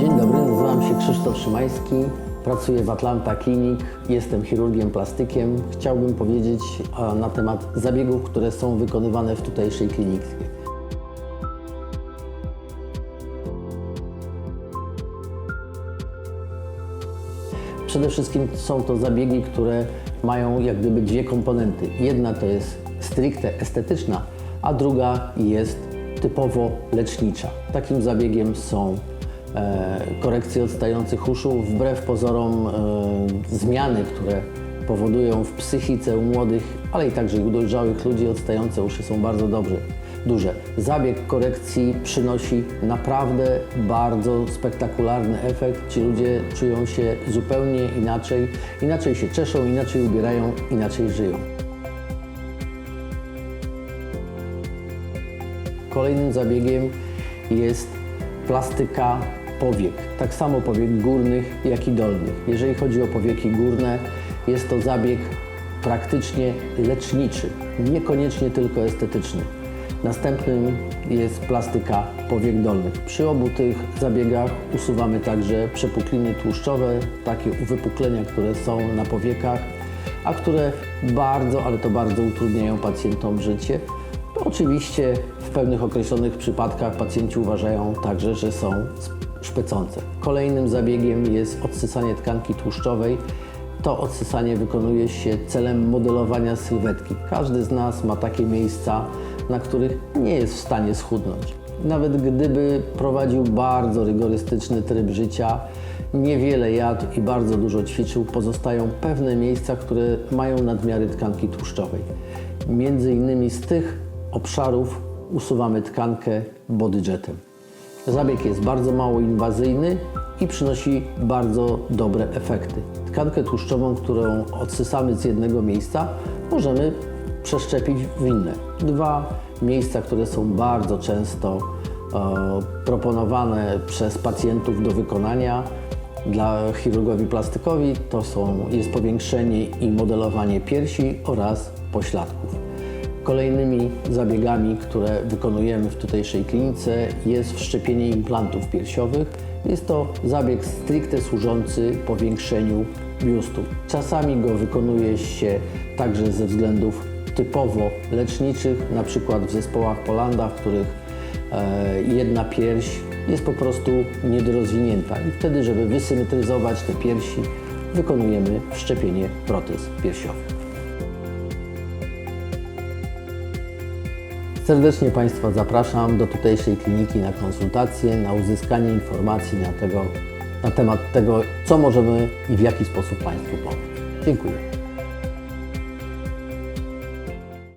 Dzień dobry, nazywam się Krzysztof Szymański, pracuję w Atlanta Clinic, jestem chirurgiem plastykiem. Chciałbym powiedzieć e, na temat zabiegów, które są wykonywane w tutejszej klinice. Przede wszystkim są to zabiegi, które mają jak gdyby dwie komponenty. Jedna to jest stricte estetyczna, a druga jest typowo lecznicza. Takim zabiegiem są e, korekcje odstających uszu, wbrew pozorom e, zmiany, które powodują w psychice u młodych, ale i także u dojrzałych ludzi odstające uszy są bardzo dobrze, duże. Zabieg korekcji przynosi naprawdę bardzo spektakularny efekt. Ci ludzie czują się zupełnie inaczej, inaczej się czeszą, inaczej ubierają, inaczej żyją. Kolejnym zabiegiem jest plastyka powiek. Tak samo powiek górnych, jak i dolnych. Jeżeli chodzi o powieki górne, jest to zabieg praktycznie leczniczy, niekoniecznie tylko estetyczny. Następnym jest plastyka powiek dolnych. Przy obu tych zabiegach usuwamy także przepukliny tłuszczowe, takie uwypuklenia, które są na powiekach, a które bardzo, ale to bardzo utrudniają pacjentom życie. Oczywiście w pewnych określonych przypadkach pacjenci uważają także, że są szpecące. Kolejnym zabiegiem jest odsysanie tkanki tłuszczowej. To odsysanie wykonuje się celem modelowania sylwetki. Każdy z nas ma takie miejsca, na których nie jest w stanie schudnąć. Nawet gdyby prowadził bardzo rygorystyczny tryb życia, niewiele jadł i bardzo dużo ćwiczył, pozostają pewne miejsca, które mają nadmiary tkanki tłuszczowej. Między innymi z tych obszarów usuwamy tkankę bodyjetem. Zabieg jest bardzo mało inwazyjny i przynosi bardzo dobre efekty. Tkankę tłuszczową, którą odsysamy z jednego miejsca, możemy przeszczepić w inne. Dwa miejsca, które są bardzo często e, proponowane przez pacjentów do wykonania dla chirurgowi plastykowi, to są, jest powiększenie i modelowanie piersi oraz pośladków. Kolejnymi zabiegami, które wykonujemy w tutejszej klinice jest wszczepienie implantów piersiowych. Jest to zabieg stricte służący powiększeniu biustu. Czasami go wykonuje się także ze względów typowo leczniczych, na przykład w zespołach Polanda, w których e, jedna pierś jest po prostu niedorozwinięta i wtedy, żeby wysymetryzować te piersi, wykonujemy wszczepienie protez piersiowych. Serdecznie Państwa zapraszam do tutejszej kliniki na konsultacje, na uzyskanie informacji na, tego, na temat tego, co możemy i w jaki sposób Państwu pomóc. Dziękuję.